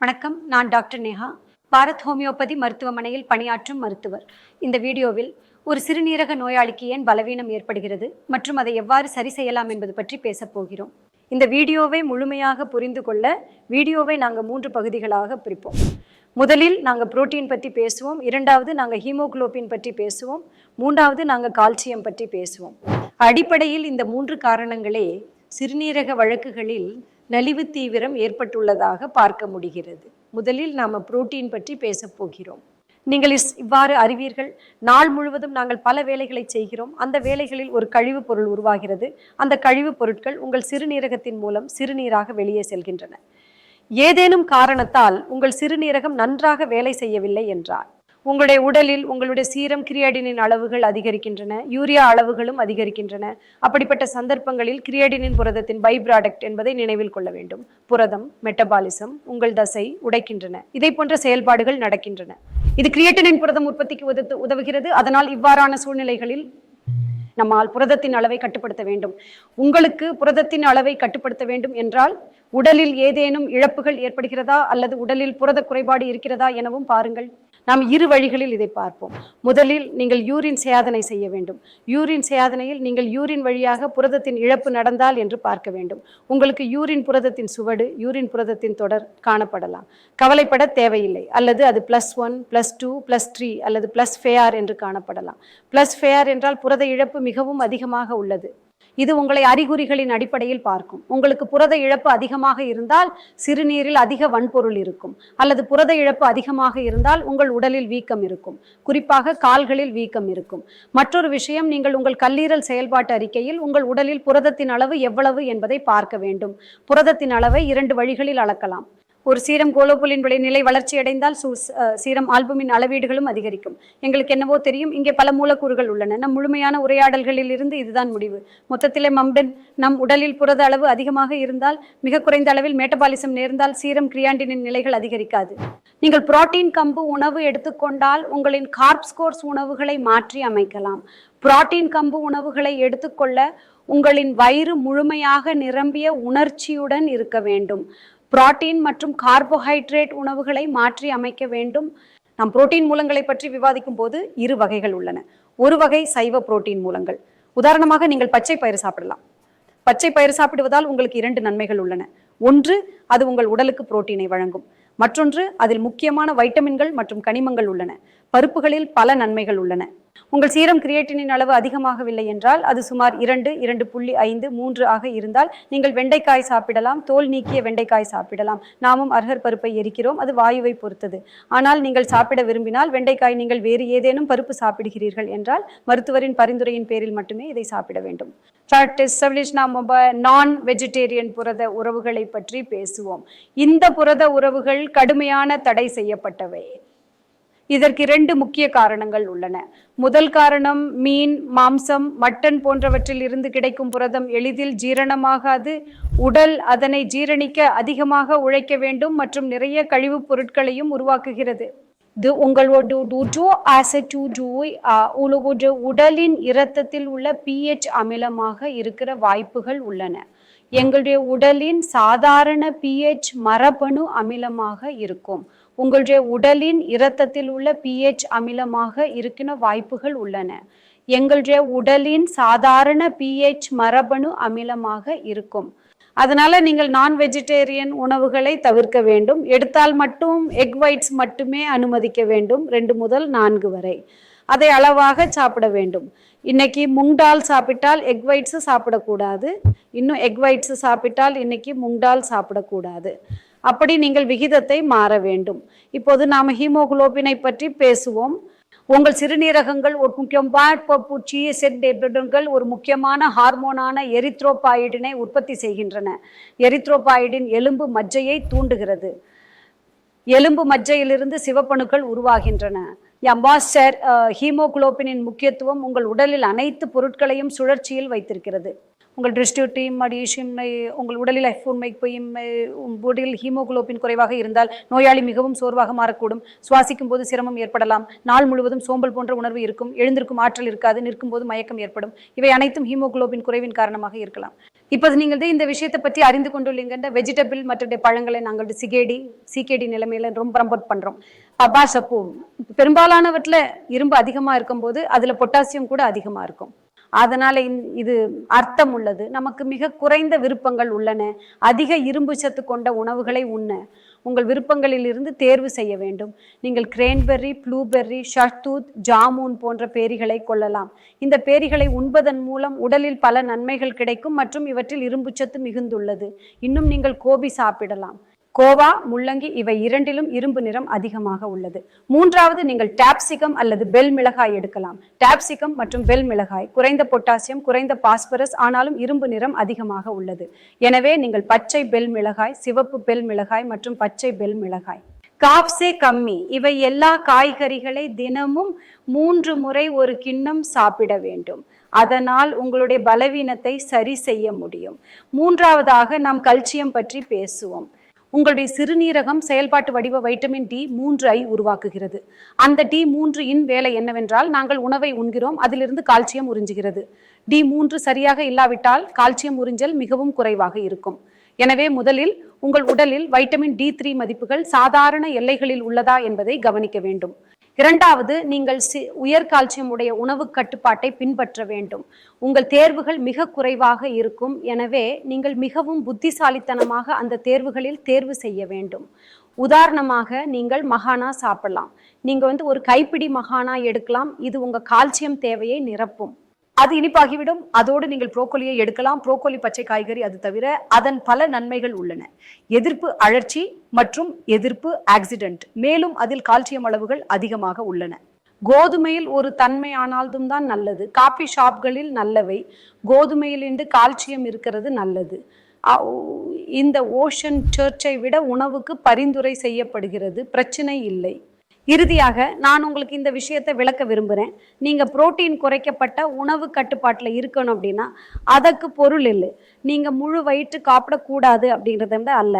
வணக்கம் நான் doctor Neha Bharat homeopathy மருத்துவமனையில் பணியாற்றும் மருத்துவர். இந்த வீடியோவில் ஒரு சிறுநீரக நோயாளிக்கு ஏன் பலவீனம் ஏற்படுகிறது மற்றும் அதை எவ்வாறு சரி செய்யலாம் என்பது பற்றி பேசப் போகிறோம். இந்த வீடியோவை முழுமையாக புரிந்து கொள்ள வீடியோவை நாங்கள் மூன்று பகுதிகளாக பிரிப்போம். முதலில் நாங்கள் புரோட்டீன் பற்றி பேசுவோம் இரண்டாவது நாங்கள் ஹீமோகுளோபின் பற்றி பேசுவோம் மூன்றாவது நாங்கள் கால்சியம் பற்றி பேசுவோம். அடிப்படையில் இந்த மூன்று காரணங்களே சிறுநீரக வழக்குகளில் நலிவு தீவிரம் ஏற்பட்டுள்ளதாக பார்க்க முடிகிறது. முதலில் நாம் புரோட்டீன் பற்றி பேசப் போகிறோம். நீங்கள் இஸ் இவ்வாறு அறிவீர்கள். நாள் முழுவதும் நாங்கள் பல வேலைகளை செய்கிறோம். அந்த வேலைகளில் ஒரு கழிவுப் பொருள் உருவாகிறது. அந்த கழிவுப் பொருட்கள் உங்கள் சிறுநீரகத்தின் மூலம் சிறுநீராக வெளியே செல்கின்றன. ஏதேனும் காரணத்தால் உங்கள் சிறுநீரகம் நன்றாக வேலை செய்யவில்லை என்றால் உங்களுடைய உடலில் உங்களுடைய சீரம் கிரியாடினின் அளவுகள் அதிகரிக்கின்றன யூரியா அளவுகளும் அதிகரிக்கின்றன. அப்படிப்பட்ட சந்தர்ப்பங்களில் கிரியாடினின் புரதத்தின் பை ப்ராடக்ட் என்பதை நினைவில் கொள்ள வேண்டும். புரதம் மெட்டபாலிசம் உங்கள் தசை உடைக்கின்றன. இதை போன்ற செயல்பாடுகள் நடக்கின்றன. இது கிரியேட்டனின் புரதம் உற்பத்திக்கு உதவு உதவுகிறது. அதனால் இவ்வாறான சூழ்நிலைகளில் நம்மால் புரதத்தின் அளவை கட்டுப்படுத்த வேண்டும். உங்களுக்கு புரதத்தின் அளவை கட்டுப்படுத்த வேண்டும் என்றால் உடலில் ஏதேனும் இழப்புகள் ஏற்படுகிறதா அல்லது உடலில் புரத குறைபாடு இருக்கிறதா எனவும் பாருங்கள். நாம் இரு வழிகளில் இதை பார்ப்போம். முதலில் நீங்கள் யூரின் சேதனை செய்ய வேண்டும். யூரின் சேதனையில் நீங்கள் யூரின் வழியாக புரதத்தின் இழப்பு நடந்தால் என்று பார்க்க வேண்டும். உங்களுக்கு யூரின் புரதத்தின் சுவடு யூரின் புரதத்தின் தொடர் காணப்படலாம். கவலைப்பட தேவையில்லை. அல்லது அது plus one plus two plus three அல்லது பிளஸ் ஃபேஆர் என்று காணப்படலாம். பிளஸ் ஃபேஆர் என்றால் புரத இழப்பு மிகவும் அதிகமாக உள்ளது. இது உங்களை அறிகுறிகளின் அடிப்படையில் பார்க்கும். உங்களுக்கு புரத இழப்பு அதிகமாக இருந்தால் சிறுநீரில் அதிக வன்பொருள் இருக்கும். அல்லது புரத இழப்பு அதிகமாக இருந்தால் உங்கள் உடலில் வீக்கம் இருக்கும். குறிப்பாக கால்களில் வீக்கம் இருக்கும். மற்றொரு விஷயம் நீங்கள் உங்கள் கல்லீரல் செயல்பாட்டு அறிக்கையில் உங்கள் உடலில் புரதத்தின் அளவு எவ்வளவு என்பதை பார்க்க வேண்டும். புரதத்தின் அளவை இரண்டு வழிகளில் அளக்கலாம். ஒரு சீரம் கோலோபுலின் விளைநிலை வளர்ச்சி அடைந்தால் சூ சீரம் ஆல்புமின் அளவீடுகளும் அதிகரிக்கும். எங்களுக்கு என்னவோ தெரியும் இங்கே பல மூலக்கூறுகள் உள்ளன. நம் முழுமையான உரையாடல்களில் இருந்து இதுதான் முடிவு. மொத்தத்திலே மம்டன் நம் உடலில் புரத அளவு அதிகமாக இருந்தால் மிக குறைந்த அளவில் மேட்டபாலிசம் நேர்ந்தால் சீரம் கிரியாண்டினின் நிலைகள் அதிகரிக்காது. நீங்கள் புரோட்டீன் கம்பு உணவு எடுத்துக்கொண்டால் உங்களின் கார்ப்ஸ்கோர்ஸ் உணவுகளை மாற்றி அமைக்கலாம். புரோட்டீன் கம்பு உணவுகளை எடுத்துக்கொள்ள உங்களின் வயிறு முழுமையாக நிரம்பிய உணர்ச்சியுடன் இருக்க வேண்டும். புரோட்டீன் மற்றும் கார்போஹைட்ரேட் உணவுகளை மாற்றி அமைக்க வேண்டும். நாம் புரோட்டீன் மூலங்களை பற்றி விவாதிக்கும் போது இரு வகைகள் உள்ளன. ஒரு வகை சைவ புரோட்டீன் மூலங்கள். உதாரணமாக நீங்கள் பச்சை பயிறு சாப்பிடலாம். பச்சை பயிறு சாப்பிடுவதால் உங்களுக்கு இரண்டு நன்மைகள் உள்ளன. ஒன்று அது உங்கள் உடலுக்கு புரோட்டீனை வழங்கும். மற்றொன்று அதில் முக்கியமான வைட்டமின்கள் மற்றும் கனிமங்கள் உள்ளன. பருப்புகளில் பல நன்மைகள் உள்ளன. உங்கள் சீரம் கிரியேட்டினின் அளவு அதிகமாகவில்லை என்றால் அது சுமார் இரண்டு இரண்டு புள்ளி ஐந்து மூன்று ஆக இருந்தால் நீங்கள் வெண்டைக்காய் சாப்பிடலாம் தோல் நீக்கிய வெண்டைக்காய் சாப்பிடலாம். நாமும் அர்ஹர் பருப்பை எரிக்கிறோம் அது வாயுவை பொறுத்தது. ஆனால் நீங்கள் சாப்பிட விரும்பினால் வெண்டைக்காய் நீங்கள் வேறு ஏதேனும் பருப்பு சாப்பிடுகிறீர்கள் என்றால் மருத்துவரின் பரிந்துரையின் பேரில் மட்டுமே இதை சாப்பிட வேண்டும். நாம் நான் வெஜிடேரியன் புரத உறவுகளை பற்றி பேசுவோம். இந்த புரத உறவுகள் கடுமையான தடை செய்யப்பட்டவை. இதற்கு இரண்டு முக்கிய காரணங்கள் உள்ளன. முதல் காரணம் மீன் மாம்சம் மட்டன் போன்றவற்றில் இருந்து கிடைக்கும் புரதம் எளிதில் ஜீரணமாகாது. உடல் அதனை ஜீரணிக்க அதிகமாக உழைக்க வேண்டும் மற்றும் நிறைய கழிவுப் பொருட்களையும் உருவாக்குகிறது. இது உங்களோட டூ டூ உங்களோட உடலின் இரத்தத்தில் உள்ள பிஹெச் அமிலமாக இருக்கிற வாய்ப்புகள் உள்ளன. எங்களுடைய உடலின் சாதாரண பிஹெச் மரபணு அமிலமாக இருக்கும். உங்களுடைய உடலின் இரத்தத்தில் உள்ள பிஹெச் அமிலமாக இருக்கின்ற வாய்ப்புகள் உள்ளன. எங்களுடைய உடலின் சாதாரண பிஹெச் மரபணு அமிலமாக இருக்கும். அதனால நீங்கள் நான் வெஜிடேரியன் உணவுகளை தவிர்க்க வேண்டும். எடுத்தால் மட்டும் எக் ஒயிட்ஸ் மட்டுமே அனுமதிக்க வேண்டும். ரெண்டு முதல் நான்கு வரை. அதை அளவாக சாப்பிட வேண்டும். இன்னைக்கு முங்டால் சாப்பிட்டால் எக் ஒயிட்ஸு சாப்பிடக்கூடாது. இன்னும் எக் ஒயிட்ஸு சாப்பிட்டால் இன்னைக்கு முங்டால் சாப்பிடக்கூடாது. அப்படி நீங்கள் விகிதத்தை மாற வேண்டும். இப்போது நாம் ஹீமோகுளோபினை பற்றி பேசுவோம். உங்கள் சிறுநீரகங்கள் ஒரு முக்கியமான ஒரு முக்கியமான ஹார்மோனான எரித்ரோபாயிடினை உற்பத்தி செய்கின்றன. எரித்ரோபாய்டின் எலும்பு மஜ்ஜையை தூண்டுகிறது. எலும்பு மஜ்ஜையிலிருந்து சிவப்பணுக்கள் உருவாகின்றன. எம்பாஸ்டர் ஹீமோகுளோபினின் uh, முக்கியத்துவம் உங்கள் உடலில் அனைத்து பொருட்களையும் சுழற்சியில் வைத்திருக்கிறது. உங்கள் டிஸ்டியூட்டியும் அடிஷியம் உங்கள் உடலில் எஃப்ஒன்மைப்பையும் உடலில் ஹீமோகுளோபின் குறைவாக இருந்தால் நோயாளி மிகவும் சோர்வாக மாறக்கூடும். சுவாசிக்கும் போது சிரமம் ஏற்படலாம். நாள் முழுவதும் சோம்பல் போன்ற உணர்வு இருக்கும். எழுந்திருக்கும் ஆற்றல் இருக்காது. நிற்கும் போது மயக்கம் ஏற்படும். இவை அனைத்தும் ஹீமோகுளோபின் குறைவின் காரணமாக இருக்கலாம். இப்போது நீங்கள் இந்த விஷயத்தை பற்றி அறிந்து கொண்டுள்ளீங்கன்ற இந்த வெஜிடபிள் மற்ற பழங்களை நாங்கள் சிகேடி சிகேடி நிலைமையில ரொம்ப ப்ரமோட் பண்றோம். பப்பா பெரும்பாலானவற்றில் இரும்பு அதிகமா இருக்கும்போது அதுல பொட்டாசியம் கூட அதிகமா இருக்கும். அதனால இது அர்த்தம் உள்ளது. நமக்கு மிக குறைந்த விருப்பங்கள் உள்ளன. அதிக இரும்பு சத்து கொண்ட உணவுகளை உண்ண. உங்கள் விருப்பங்களில் இருந்து தேர்வு செய்ய வேண்டும். நீங்கள் கிரேன்பெர்ரி ப்ளூபெர்ரி ஷர்தூத் ஜாமூன் போன்ற பேரிகளை கொள்ளலாம். இந்த பேரிகளை உண்பதன் மூலம் உடலில் பல நன்மைகள் கிடைக்கும் மற்றும் இவற்றில் இரும்புச்சத்து மிகுந்துள்ளது. இன்னும் நீங்கள் கோபி சாப்பிடலாம். கோவா முள்ளங்கி இவை இரண்டிலும் இரும்பு நிறம் அதிகமாக உள்ளது. மூன்றாவது நீங்கள் டாப்சிகம் அல்லது பெல் மிளகாய் எடுக்கலாம். டாப்சிகம் மற்றும் பெல் மிளகாய் குறைந்த பொட்டாசியம் குறைந்த பாஸ்பரஸ் ஆனாலும் இரும்பு நிறம் அதிகமாக உள்ளது. எனவே நீங்கள் பச்சை பெல் மிளகாய் சிவப்பு பெல் மிளகாய் மற்றும் பச்சை பெல் மிளகாய். காப்சே கம்மி. இவை எல்லா காய்கறிகளை தினமும் மூன்று முறை ஒரு கிண்ணம் சாப்பிட வேண்டும். அதனால் உங்களுடைய பலவீனத்தை சரி செய்ய முடியும். மூன்றாவதாக நாம் கல்சியம் பற்றி பேசுவோம். உங்களுடைய சிறுநீரகம் செயல்பாட்டு வடிவ வைட்டமின் டி மூன்று ஐ உருவாக்குகிறது. அந்த டி மூன்று இன் வேலை என்னவென்றால் நாங்கள் உணவை உண்கிறோம் அதிலிருந்து கால்சியம் உறிஞ்சுகிறது. டி மூன்று சரியாக இல்லாவிட்டால் கால்சியம் உறிஞ்சல் மிகவும் குறைவாக இருக்கும். எனவே முதலில் உங்கள் உடலில் வைட்டமின் டி த்ரீ மதிப்புகள் சாதாரண எல்லைகளில் உள்ளதா என்பதை கவனிக்க வேண்டும். இரண்டாவது நீங்கள் சி உயர் கால்சியம் உடைய உணவு கட்டுப்பாட்டை பின்பற்ற வேண்டும். உங்கள் தேர்வுகள் மிக குறைவாக இருக்கும். எனவே நீங்கள் மிகவும் புத்திசாலித்தனமாக அந்த தேர்வுகளில் தேர்வு செய்ய வேண்டும். உதாரணமாக நீங்கள் மகானா சாப்பிடலாம். நீங்கள் வந்து ஒரு கைப்பிடி மகானா எடுக்கலாம். இது உங்கள் கால்சியம் தேவையை நிரப்பும். அது இனிப்பாகிவிடும். அதோடு நீங்கள் புரோக்கோலியை எடுக்கலாம். புரோக்கோலி பச்சை காய்கறி அது தவிர அதன் பல நன்மைகள் உள்ளன. எதிர்ப்பு அழற்சி மற்றும் எதிர்ப்பு ஆக்சிடென்ட் மேலும் அதில் கால்சியம் அளவுகள் அதிகமாக உள்ளன. கோதுமையில் ஒரு தன்மை ஆனால்தும் தான் நல்லது. காபி ஷாப்களில் நல்லவை. கோதுமையில் இன்று கால்சியம் இருக்கிறது நல்லது. இந்த ஓஷன் சர்ச்சை விட உணவுக்கு பரிந்துரை செய்யப்படுகிறது. பிரச்சனை இல்லை. இறுதியாக நான் உங்களுக்கு இந்த விஷயத்தை விளக்க விரும்புகிறேன் நீங்கள் புரோட்டீன் குறைக்கப்பட்ட உணவு கட்டுப்பாட்டில் இருக்கணும் அப்படின்னா அதற்கு பொருள் இல்லை. நீங்கள் முழு வயிற்று சாப்பிடக்கூடாது அப்படின்றத விட அல்ல.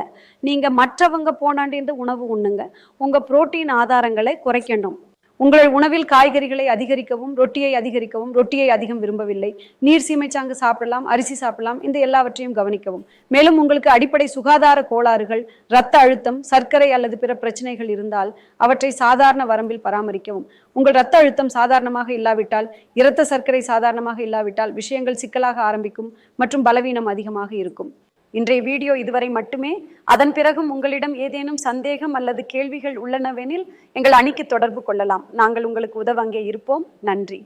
நீங்கள் மற்றவங்க போனாண்டிருந்து உணவு உண்ணுங்க. உங்கள் புரோட்டீன் ஆதாரங்களை குறைக்கணும். உங்கள் உணவில் காய்கறிகளை அதிகரிக்கவும் ரொட்டியை அதிகரிக்கவும் ரொட்டியை அதிகம் விரும்பவில்லை. நீர் சீமைச்சாங்கு சாப்பிடலாம் அரிசி சாப்பிடலாம் இந்த எல்லாவற்றையும் கவனிக்கவும். மேலும் உங்களுக்கு அடிப்படை சுகாதார கோளாறுகள் இரத்த அழுத்தம் சர்க்கரை அல்லது பிற பிரச்சனைகள் இருந்தால் அவற்றை சாதாரண வரம்பில் பராமரிக்கவும். உங்கள் இரத்த அழுத்தம் சாதாரணமாக இல்லாவிட்டால் இரத்த சர்க்கரை சாதாரணமாக இல்லாவிட்டால் விஷயங்கள் சிக்கலாக ஆரம்பிக்கும் மற்றும் பலவீனம் அதிகமாக இருக்கும். இன்றைய வீடியோ இதுவரை மட்டுமே. அதன் பிறகும் உங்களிடம் ஏதேனும் சந்தேகம் அல்லது கேள்விகள் உள்ளனவெனில் எங்கள் அணிக்கு தொடர்பு கொள்ளலாம். நாங்கள் உங்களுக்கு உதவ அங்கே இருப்போம். நன்றி.